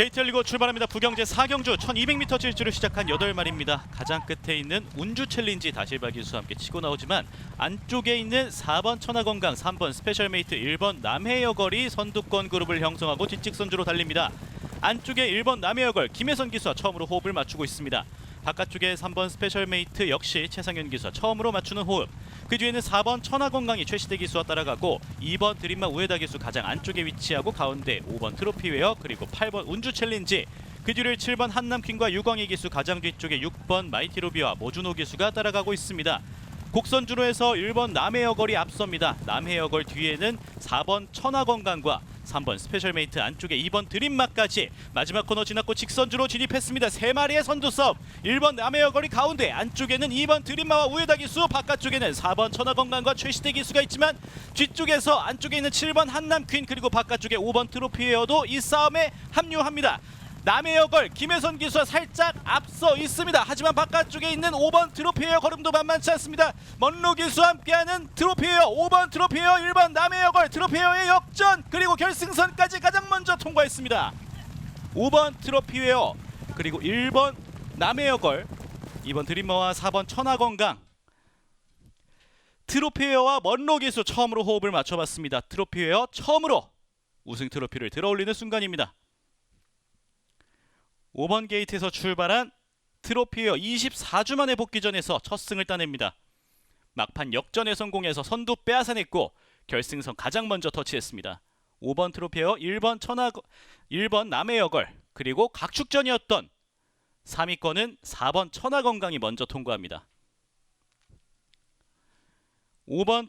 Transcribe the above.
게이트 열리고 출발합니다. 부경제 4경주 1200m 질주를 시작한 8마리입니다. 가장 끝에 있는 운주 챌린지 다실바 기수와 함께 치고 나오지만 안쪽에 있는 4번 천하건강, 3번 스페셜메이트, 1번 남해여걸이 선두권 그룹을 형성하고 뒷직 선주로 달립니다. 안쪽에 1번 남해여걸 김혜선 기수와 처음으로 호흡을 맞추고 있습니다. 바깥쪽에 3번 스페셜메이트 역시 최상현 기수와 처음으로 맞추는 호흡. 그 뒤에는 4번 천하건강이 최시대 기수와 따라가고 2번 드림마 우에다 기수 가장 안쪽에 위치하고 가운데 5번 트로피웨어 그리고 8번 운주 챌린지 그 뒤를 7번 한남퀸과 유광희 기수 가장 뒤쪽에 6번 마이티로비와 모준호 기수가 따라가고 있습니다. 곡선 주로 해서 1번 남해여걸이 앞섭니다. 남해여걸 뒤에는 4번 천하건강과 3번 스페셜메이트 안쪽에 2번 드림마까지 마지막 코너 지났고 직선주로 진입했습니다. 세 마리의 선두 싸움. 1번 남해여걸이 가운데 안쪽에는 2번 드림마와 우에다 기수 바깥쪽에는 4번 천하건강과 최시대 기수가 있지만 뒤쪽에서 안쪽에 있는 7번 한남퀸 그리고 바깥쪽에 5번 트로피에어도 이 싸움에 합류합니다. 남해여걸 김혜선 기수와 살짝 앞서 있습니다. 하지만 바깥쪽에 있는 5번 트로피에어 걸음도 만만치 않습니다. 먼로 기수와 함께하는 트로피에어 5번 트로피에어 1번 남해여걸 트로피에어의 역전 그리고 결승선까지 가장 먼저 통과했습니다. 5번 트로피웨어 그리고 1번 남해여걸 2번 드리머와 4번 천하건강 트로피웨어와 먼로 기수 처음으로 호흡을 맞춰봤습니다. 트로피웨어 처음으로 우승 트로피를 들어올리는 순간입니다. 5번 게이트에서 출발한 트로피웨어 24주 만에 복귀전에서 첫 승을 따냅니다. 막판 역전에 성공해서 선두 빼앗아냈고 결승선 가장 먼저 터치했습니다. 5번 트로피웨어 1번 천하 1번 남해여걸 그리고 각축전이었던 3위권은 4번 천하건강이 먼저 통과합니다. 5번 트로